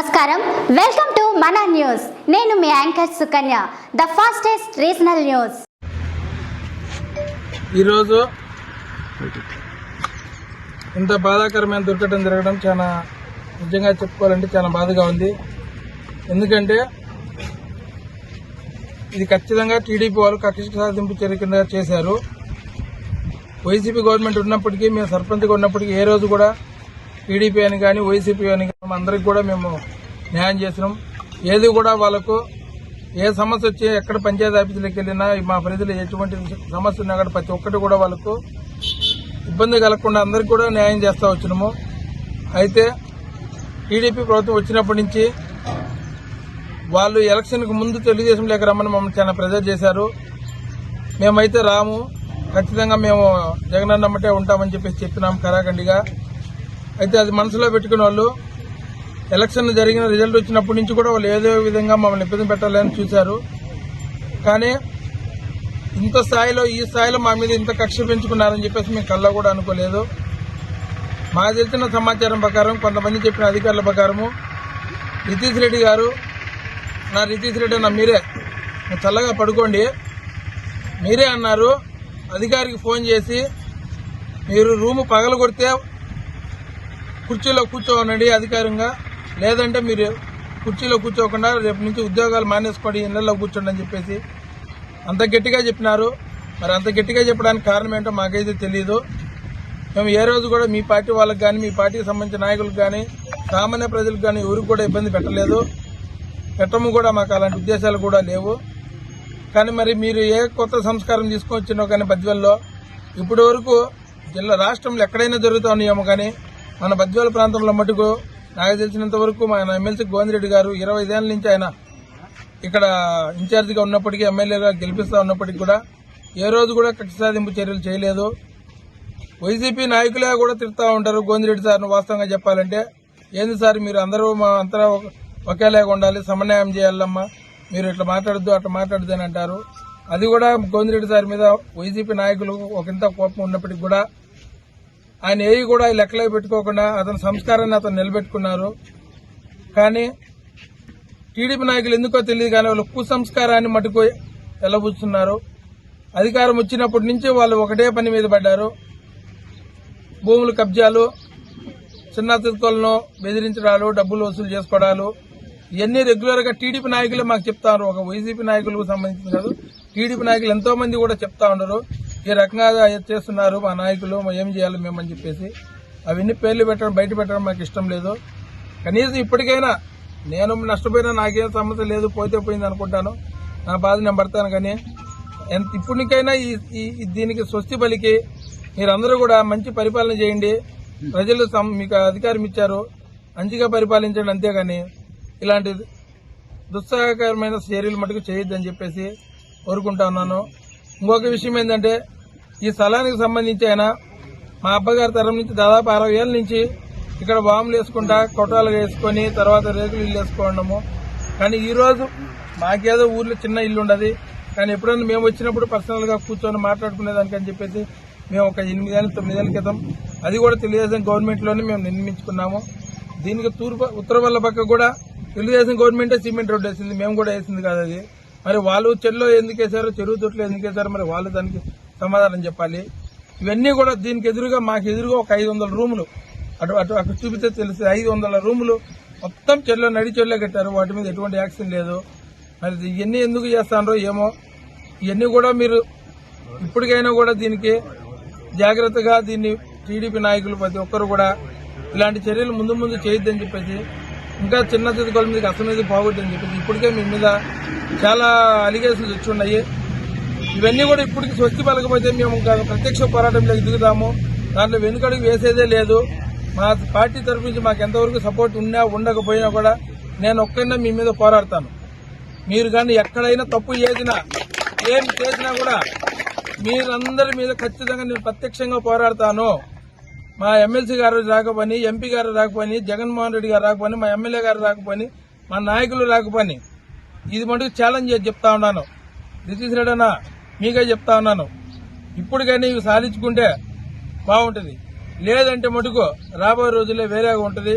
నమస్కారం. Welcome to మన news నేను మీ anchor Sukanya the fastest regional news ఈరోజు ఇంత బాధాకరమైన దుర్ఘటన జరగడం చాలా నిజంగా చెప్పుకోవాలంటే చాలా బాధగా ఉంది. ఎందుకంటే ఇది ఖచ్చితంగా టీడీపీ వాళ్ళు కక్ష సాధింపు చర్య చేశారు. వైసీపీ గవర్నమెంట్ ఉన్నప్పటికీ మేము సర్పంచ్గా ఉన్నప్పటికీ ఏ రోజు కూడా టీడీపీ అని కానీ వైసీపీ అని కానీ అందరికి కూడా మేము న్యాయం చేసినాం ఏది కూడా వాళ్ళకు ఏ సమస్య వచ్చి ఎక్కడ పంచాయతీ ఆఫీసులకు వెళ్ళినా మా పరిధిలో ఎటువంటి సమస్య ఉన్నా కూడా ప్రతి ఒక్కటి కూడా వాళ్ళకు ఇబ్బంది కలగకుండా అందరికి కూడా న్యాయం చేస్తూ వచ్చినాము. అయితే టీడీపీ ప్రభుత్వం వచ్చినప్పటి నుంచి వాళ్ళు ఎలక్షన్కి ముందు తెలుగుదేశం లేక రమ్మని మమ్మల్ని చాలా ప్రెజర్ చేశారు. మేమైతే రాము. ఖచ్చితంగా మేము జగనన్నమ్మటే ఉంటామని చెప్పేసి చెప్పినాం కరాఖండిగా. అయితే అది మనసులో పెట్టుకున్న వాళ్ళు ఎలక్షన్ జరిగిన రిజల్ట్ వచ్చినప్పటి నుంచి కూడా వాళ్ళు ఏదో విధంగా మమ్మల్ని ఇబ్బంది పెట్టాలని చూశారు. కానీ ఇంత స్థాయిలో ఈ స్థాయిలో మా మీద ఇంత కక్ష పెంచుకున్నారని చెప్పేసి మేము కళ్ళ కూడా అనుకోలేదు. మాకు తెలిసిన సమాచారం ప్రకారం కొంతమంది చెప్పిన అధికారుల ప్రకారము రితీష్ రెడ్డి గారు నా రితీష్ రెడ్డి అన్న మీరే చల్లగా పడుకోండి. మీరే అన్నారు అధికారికి ఫోన్ చేసి మీరు రూము పగలగొడితే కుర్చీలో కూర్చోనండి అధికారంగా. లేదంటే మీరు కుర్చీలో కూర్చోకుండా రేపు నుంచి ఉద్యోగాలు మానేసుకోండి ఇళ్ళలో కూర్చోండి అని చెప్పేసి అంత గట్టిగా చెప్పినారు. మరి అంత గట్టిగా చెప్పడానికి కారణం ఏంటో మాకైతే తెలియదు మేము ఏ రోజు కూడా మీ పార్టీ వాళ్ళకి కానీ మీ పార్టీకి సంబంధించిన నాయకులకు కానీ సామాన్య ప్రజలకు కానీ ఎవరికి కూడా ఇబ్బంది పెట్టలేదు. పెట్టము కూడా మాకు అలాంటి ఉద్దేశాలు కూడా లేవు. కానీ మరి మీరు ఏ కొత్త సంస్కారం తీసుకొచ్చినో కానీ బద్వెల్లో ఇప్పటి వరకు జిల్లా రాష్ట్రంలో ఎక్కడైనా జరుగుతున్నాయేమో కానీ మన బద్వేల ప్రాంతంలో మటుకు నాకు తెలిసినంత వరకు మన ఎమ్మెల్సీ గోవిందరెడ్డి గారు ఇరవై ఐదేళ్ళ నుంచి ఆయన ఇక్కడ ఇన్ఛార్జిగా ఉన్నప్పటికీ ఎమ్మెల్యేగా గెలిపిస్తా ఉన్నప్పటికీ కూడా ఏ రోజు కూడా కక్ష సాధింపు చర్యలు చేయలేదు. వైసీపీ నాయకులే కూడా తిరుగుతూ ఉంటారు గోవిందరెడ్డి సార్ను వాస్తవంగా చెప్పాలంటే. ఏంది సార్ మీరు అందరూ మా అంతరా ఒకేలాగా ఉండాలి సమన్వయం చేయాలమ్మా. మీరు ఇట్లా మాట్లాడద్దు అట్లా మాట్లాడద్దు అని అంటారు. అది కూడా గోవిందరెడ్డి సార్ మీద వైసీపీ నాయకులు ఒకంత కోపం ఉన్నప్పటికీ కూడా ఆయన ఏవి కూడా లెక్కలో పెట్టుకోకుండా అతని సంస్కారాన్ని అతను నిలబెట్టుకున్నారు. కానీ టీడీపీ నాయకులు ఎందుకో తెలియదు కానీ వాళ్ళు కుసంస్కారాన్ని మటుకు వెళ్ళబుచ్చున్నారు అధికారం వచ్చినప్పటి నుంచి వాళ్ళు ఒకటే పని మీద పడ్డారు. భూములు కబ్జాలు చిన్న చిరుకలను బెదిరించడాలు డబ్బులు వసూలు చేసుకోవడాలు ఇవన్నీ రెగ్యులర్గా టీడీపీ నాయకులే మాకు చెప్తారు. ఒక వైసీపీ నాయకులకు సంబంధించిన కాదు. టీడీపీ నాయకులు ఎంతోమంది కూడా చెప్తా ఉండరు. ఈ రకంగా చేస్తున్నారు? మా నాయకులు ఏం చేయాలి మేమని చెప్పేసి. అవన్నీ పేర్లు పెట్టడం బయట పెట్టడం మాకు ఇష్టం లేదు. కనీసం ఇప్పటికైనా నేను నష్టపోయినా నాకేం సమస్య లేదు పోతే పోయింది అనుకుంటాను. నా బాధ నేను పడతాను కానీ ఎంత ఇప్పటికైనా ఈ ఈ- దీనికి స్వస్తి పలికి మీరందరూ కూడా మంచి పరిపాలన చేయండి. ప్రజలు సం- మీకు అధికారం ఇచ్చారు. మంచిగా పరిపాలించండి అంతేగాని ఇలాంటి దుస్సాహకరమైన చర్యలు మటుకు చేయొద్దని చెప్పేసి కోరుకుంటా ఉన్నాను. ఇంకొక విషయం ఏంటంటే ఈ స్థలానికి సంబంధించి ఆయన మా అబ్బగారి తరం నుంచి దాదాపు అరవై ఏళ్ళ నుంచి ఇక్కడ బాంబులు వేసుకుంటా కొట్టాలు వేసుకొని తర్వాత రేకులు ఇల్లు వేసుకోవడము కానీ ఈరోజు మాకేదో ఊర్లో చిన్న ఇల్లు ఉండదు. కానీ ఎప్పుడైనా మేము వచ్చినప్పుడు పర్సనల్గా కూర్చొని మాట్లాడుకునేదానికి అని చెప్పేసి మేము ఒక ఎనిమిదేళ్ళ తొమ్మిదేళ్ళ క్రితం అది కూడా తెలుగుదేశం గవర్నమెంట్లోనే మేము నిర్మించుకున్నాము. దీనికి తూర్పు ఉత్తర వల్ల పక్క కూడా తెలుగుదేశం గవర్నమెంటే సిమెంట్ రోడ్డు వేసింది. మేము కూడా వేసింది కాదు అది. మరి వాళ్ళు చెల్లో ఎందుకు వేశారు చెరువు తొట్లు ఎందుకు వేశారు మరి వాళ్ళు దానికి సమాధానం చెప్పాలి. ఇవన్నీ కూడా దీనికి ఎదురుగా మాకు ఎదురుగా ఒక ఐదు వందల రూములు. అటు అటు అక్కడ చూపితే తెలిసి ఐదు వందల రూములు మొత్తం చెల్లో నడి చెల్లో కట్టారు. వాటి మీద ఎటువంటి యాక్షన్ లేదు. మరి ఇవన్నీ ఎందుకు చేస్తానో ఏమో. ఇవన్నీ కూడా మీరు ఇప్పటికైనా కూడా దీనికి జాగ్రత్తగా దీన్ని టీడీపీ నాయకులు ప్రతి ఒక్కరు కూడా ఇలాంటి చర్యలు ముందు ముందు చేయొద్దని చెప్పేసి ఇంకా చిన్న చిరుకల మీద అసలు మీద పోగొద్దని చెప్పేసి ఇప్పటికే మీ మీద చాలా అలిగేషన్స్ వచ్చి ఉన్నాయి. ఇవన్నీ కూడా ఇప్పటికి స్వస్తి పలకపోతే మేము ప్రత్యక్ష పోరాటంలోకి దిగుతాము దాంట్లో వెనుకడుగు వేసేదే లేదు. మా పార్టీ తరఫు నుంచి మాకు ఎంతవరకు సపోర్ట్ ఉన్నా ఉండకపోయినా కూడా నేను ఒక్కైనా మీ మీద పోరాడతాను. మీరు కానీ ఎక్కడైనా తప్పు చేసినా ఏం చేసినా కూడా మీరందరి మీద ఖచ్చితంగా నేను ప్రత్యక్షంగా పోరాడతాను. మా ఎమ్మెల్సీ గారు రాకపోని ఎంపీ గారు రాకపోని జగన్మోహన్ రెడ్డి గారు రాకపోని మా ఎమ్మెల్యే గారు రాకపోని మా నాయకులు రాకపోని ఇది మటుకు ఛాలెంజ్ చేసి చెప్తా ఉన్నాను. నితీష్ రెడ్డి అన్న మీకే చెప్తా ఉన్నాను. ఇప్పుడు కానీ ఇవి సాధించుకుంటే బాగుంటుంది. లేదంటే మటుకు రాబోయే రోజుల్లో వేరేగా ఉంటుంది.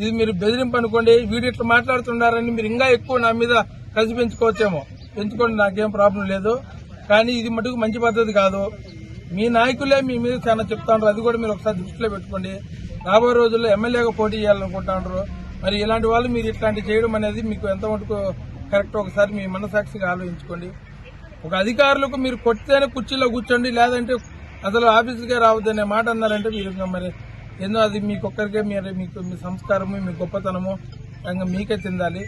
ఇది మీరు బెదిరింపు అనుకోండి వీడు ఇట్లా మాట్లాడుతున్నారని మీరు ఇంకా ఎక్కువ నా మీద కలిసి పెంచుకోవచ్చేమో. పెంచుకోండి నాకేం ప్రాబ్లం లేదు. కానీ ఇది మటుకు మంచి పద్ధతి కాదు. మీ నాయకులే మీ మీద చాలా చెప్తాండ్రు. అది కూడా మీరు ఒకసారి దృష్టిలో పెట్టుకోండి. రాబోయే రోజుల్లో ఎమ్మెల్యేగా పోటీ చేయాలనుకుంటాండ్రు. మరి ఇలాంటి వాళ్ళు మీరు ఇట్లాంటి చేయడం అనేది మీకు ఎంత మటుకు కరెక్ట్ ఒకసారి మీ మనసాక్షిగా ఆలోచించుకోండి. ఒక అధికారులకు మీరు కొట్టితేనే కుర్చీలో కూర్చోండి లేదంటే అసలు ఆఫీసుకే రావద్దనే మాట అన్నారంటే మీరు మరి ఏందో అది మీకు ఒక్కరికే మీరు మీకు మీ సంస్కారము మీ గొప్పతనము ఇంకా మీకే చెందాలి.